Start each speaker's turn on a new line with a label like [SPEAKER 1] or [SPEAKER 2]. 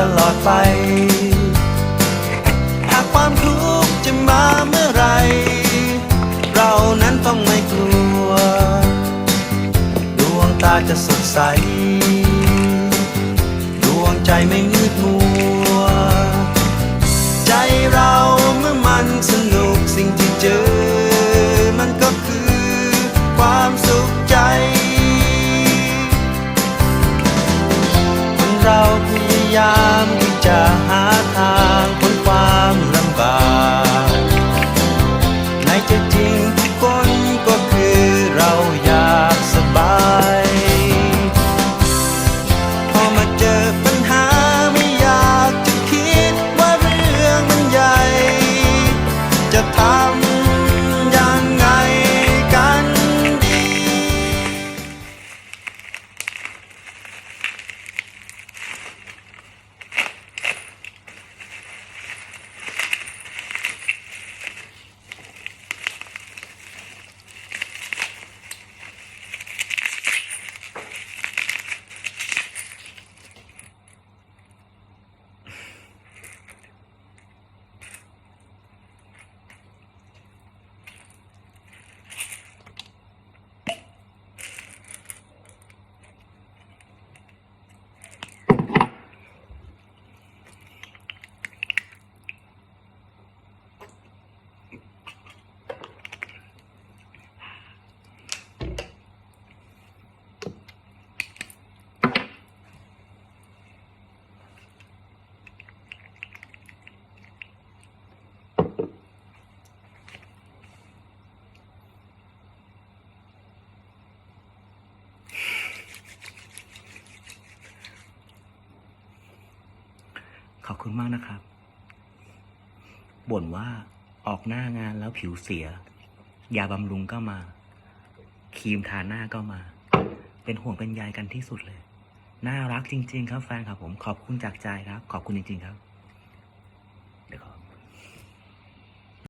[SPEAKER 1] ตลอดไป หากความทุกข์จะมาเมื่อไร เรานั้นต้องไม่กลัว ดวงตาจะสดใส ดวงใจไม่ ya.
[SPEAKER 2] ขอบคุณมากนะครับ บ่นว่าออกหน้างานแล้วผิวเสีย ยาบำรุงก็มา ครีมทาหน้าก็มา เป็นห่วงเป็นใยกันที่สุดเลย น่ารักจริง ๆ ครับแฟนครับผม ขอบคุณจากใจครับ ขอบคุณจริง ๆ ครับ